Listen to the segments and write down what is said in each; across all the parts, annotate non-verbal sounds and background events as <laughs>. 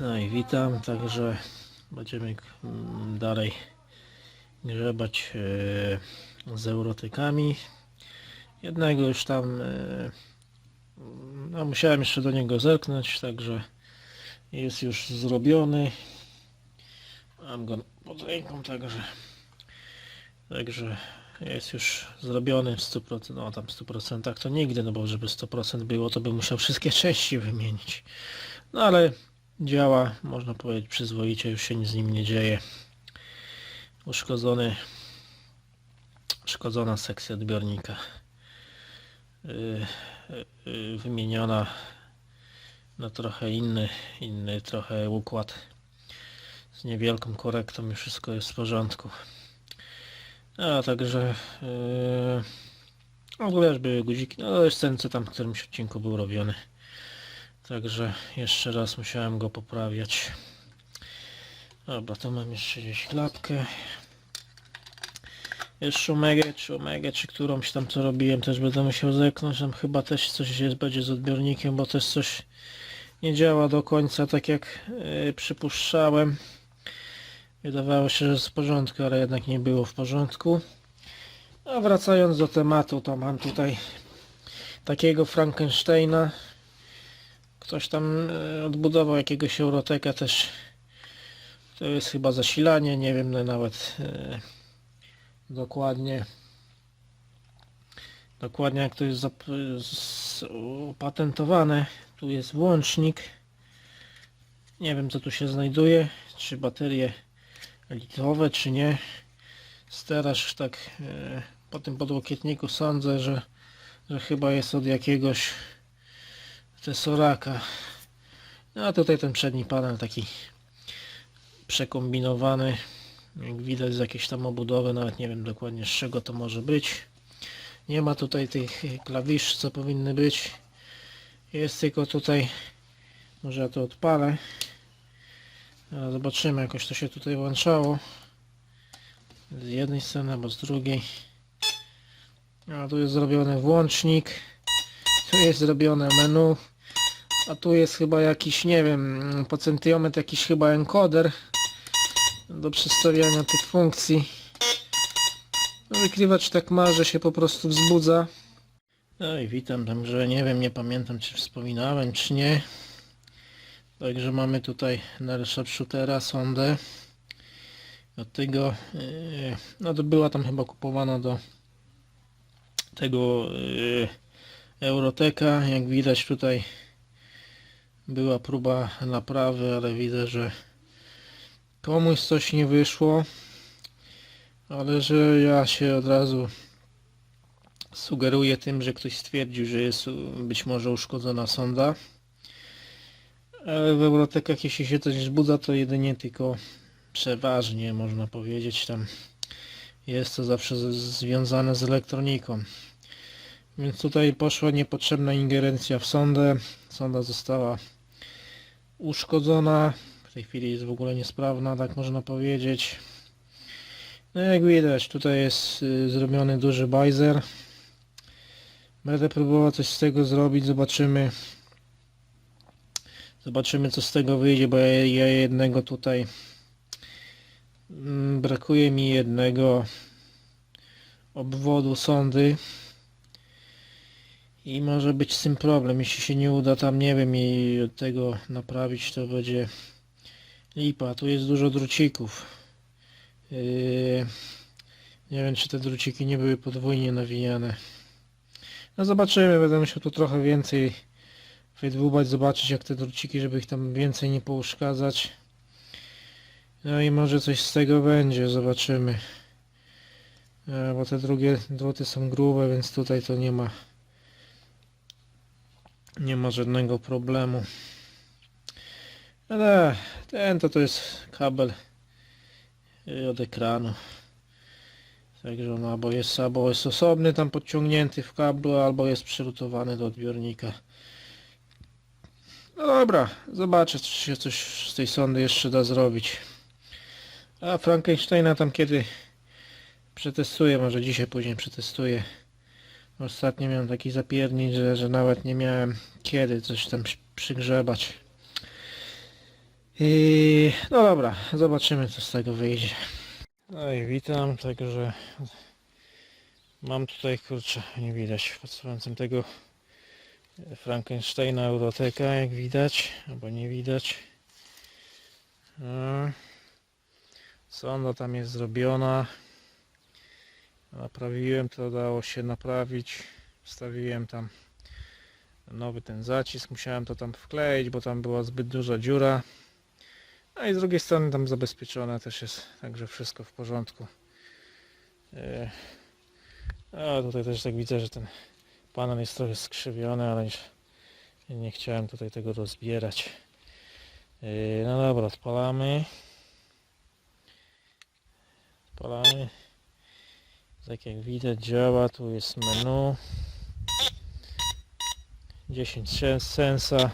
No i witam, także będziemy mm, dalej grzebać e, z eurotykami. Jednego już tam e, no, musiałem jeszcze do niego zerknąć, także jest już zrobiony. Mam go pod ręką, także także jest już zrobiony w 100%, no tam w 100% to nigdy, no bo żeby 100% było, to bym musiał wszystkie <laughs> części wymienić. No ale działa, można powiedzieć przyzwoicie, już się nic z nim nie dzieje. Uszkodzony, uszkodzona sekcja odbiornika. Yy, yy, wymieniona na trochę inny, inny trochę układ. Z niewielką korektą i wszystko jest w porządku. A także yy, już były guziki, no jest ten co tam w którymś odcinku był robiony. Także jeszcze raz musiałem go poprawiać. Dobra, to mam jeszcze gdzieś klapkę. Jest szumegę, czy omegę, czy którąś tam co robiłem, też będę musiał zerknąć. Tam chyba też coś jest, będzie z odbiornikiem, bo też coś nie działa do końca tak jak yy, przypuszczałem. Wydawało się, że jest w porządku, ale jednak nie było w porządku. A wracając do tematu, to mam tutaj takiego Frankensteina. Ktoś tam e, odbudował jakiegoś Euroteka też. To jest chyba zasilanie, nie wiem nawet e, dokładnie dokładnie jak to jest opatentowane. Tu jest włącznik. Nie wiem co tu się znajduje. Czy baterie litrowe czy nie. Steraż tak e, po tym podłokietniku sądzę, że, że chyba jest od jakiegoś tesoraka. No a tutaj ten przedni panel taki przekombinowany. Jak widać z jakiejś tam obudowy, nawet nie wiem dokładnie z czego to może być. Nie ma tutaj tych klawisz co powinny być. Jest tylko tutaj, może ja to odpalę. Zobaczymy, jakoś to się tutaj włączało. Z jednej strony albo z drugiej. A tu jest zrobiony włącznik. Tu jest zrobione menu. A tu jest chyba jakiś, nie wiem, potencjometr, jakiś chyba encoder do przestawiania tych funkcji. No, wykrywacz tak ma, że się po prostu wzbudza. No i witam, także nie wiem, nie pamiętam czy wspominałem, czy nie. Także mamy tutaj na sharpshootera sondę. Od tego, yy, no to była tam chyba kupowana do tego yy, Euroteka. Jak widać tutaj była próba naprawy, ale widzę, że komuś coś nie wyszło. Ale że ja się od razu sugeruję tym, że ktoś stwierdził, że jest być może uszkodzona sonda. Ale w Eurotekach jeśli się coś wzbudza to jedynie tylko przeważnie można powiedzieć tam jest to zawsze związane z elektroniką. Więc tutaj poszła niepotrzebna ingerencja w sondę. Sonda została uszkodzona. W tej chwili jest w ogóle niesprawna, tak można powiedzieć. No jak widać, tutaj jest y, zrobiony duży bajzer. Będę próbował coś z tego zrobić, zobaczymy. Zobaczymy co z tego wyjdzie, bo ja, ja jednego tutaj mm, brakuje mi jednego obwodu sondy i może być z tym problem. Jeśli się nie uda tam, nie wiem, i tego naprawić, to będzie lipa. Tu jest dużo drucików. Yy, nie wiem, czy te druciki nie były podwójnie nawijane. No zobaczymy, będę musiał tu trochę więcej wydłubać, zobaczyć jak te druciki, żeby ich tam więcej nie pouszkadzać. No i może coś z tego będzie, zobaczymy. E, Bo te drugie druty są grube, więc tutaj to nie ma nie ma żadnego problemu. Ale ten to to jest kabel y, od ekranu. Także on albo jest, albo jest osobny tam podciągnięty w kablu, albo jest przyrutowany do odbiornika. No dobra, zobaczę czy się coś z tej sondy jeszcze da zrobić. A Frankensteina tam kiedy przetestuję, może dzisiaj później przetestuję. Ostatnio miałem taki zapiernicz, że, że nawet nie miałem kiedy coś tam przy- przygrzebać. I no dobra, zobaczymy co z tego wyjdzie. No i witam, także mam tutaj kurczę, nie widać pod słońcem tego Frankensteina Euroteka jak widać, albo nie widać. Sonda tam jest zrobiona. Naprawiłem to, dało się naprawić. Wstawiłem tam nowy ten zacisk. Musiałem to tam wkleić, bo tam była zbyt duża dziura. A i z drugiej strony tam zabezpieczone też jest, także wszystko w porządku. E, A tutaj też tak widzę, że ten panel jest trochę skrzywiony, ale nie chciałem tutaj tego rozbierać. E, No dobra, odpalamy. Odpalamy. Tak jak widać działa, tu jest menu. 10 sen- sensa.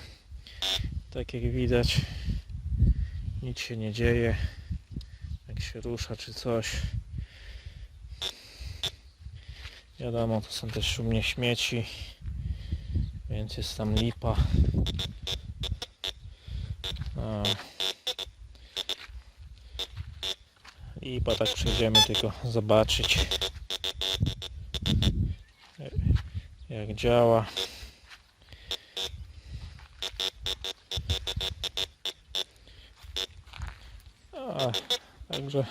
Tak jak widać nic się nie dzieje. Jak się rusza czy coś. Wiadomo, to są też u mnie śmieci. Więc jest tam lipa. No. Lipa, tak przejdziemy tylko zobaczyć jak działa. A, także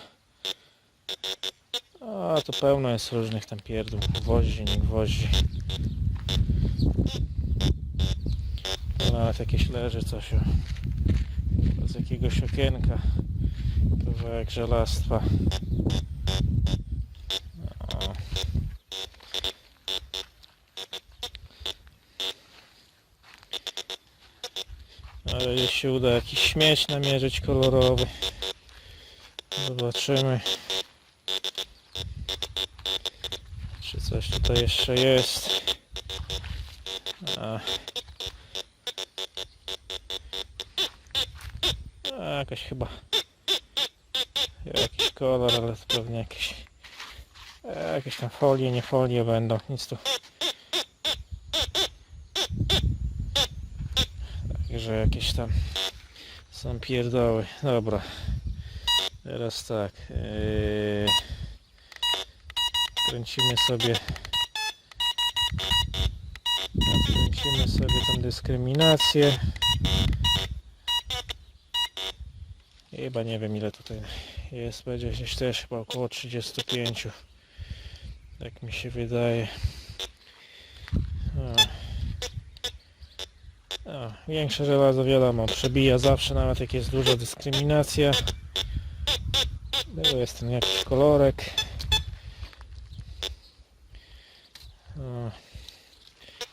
a to pełno jest różnych tam pierdół, gwoździ, nie gwoździ. Tu Nawet jakieś leży coś z jakiegoś okienka. Kawałek żelastwa. Ale jeśli uda jakiś śmieć namierzyć kolorowy. Zobaczymy. Czy coś tutaj jeszcze jest. A. A, jakaś chyba jakiś kolor, ale to pewnie jakieś jakieś tam folie, nie folie będą, nic tu także jakieś tam są pierdoły, dobra. Teraz tak yy, kręcimy sobie kręcimy sobie tą dyskryminację. Chyba nie wiem ile tutaj jest, będzie gdzieś też chyba około 35 tak mi się wydaje O, większe żelazo wiadomo przebija zawsze nawet jak jest duża dyskryminacja. Był jest ten jakiś kolorek. O.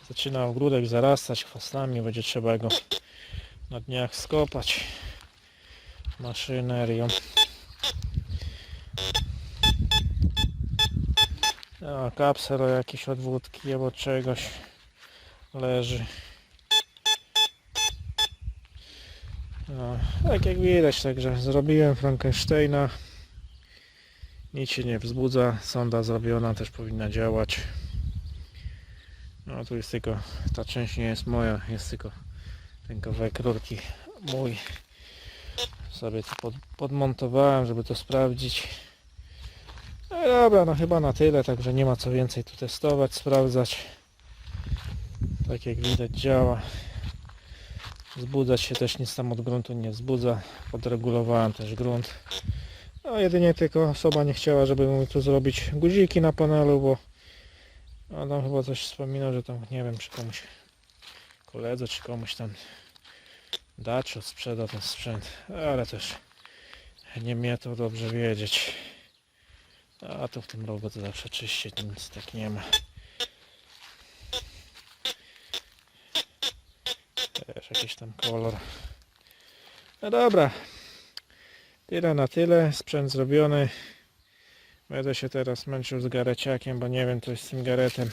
zaczyna ogródek zarastać chwastami będzie trzeba go na dniach skopać maszynerią o, kapsel o jakiejś odwódki albo czegoś leży no, tak jak widać także zrobiłem Frankensteina nic się nie wzbudza sonda zrobiona też powinna działać no tu jest tylko ta część nie jest moja jest tylko ten kawałek rurki mój sobie to pod, podmontowałem, żeby to sprawdzić. No dobra, no chyba na tyle, także nie ma co więcej tu testować, sprawdzać. Tak jak widać działa. Zbudzać się też nic tam od gruntu nie wzbudza. Podregulowałem też grunt. No jedynie tylko osoba nie chciała, żeby mu tu zrobić guziki na panelu, bo a tam chyba coś wspominał, że tam nie wiem czy komuś koledze czy komuś tam Dacio sprzeda ten sprzęt, ale też nie mnie to dobrze wiedzieć. A to w tym rogu to zawsze czyścić, nic tak nie ma. Też jakiś tam kolor. No dobra. Tyle na tyle. Sprzęt zrobiony. Będę się teraz męczył z gareciakiem, bo nie wiem co jest z tym garetem.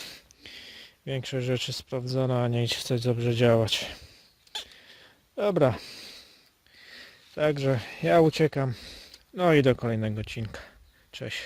Większość rzeczy sprawdzona, a nie chce dobrze działać. Dobra. Także ja uciekam. No i do kolejnego odcinka. Cześć.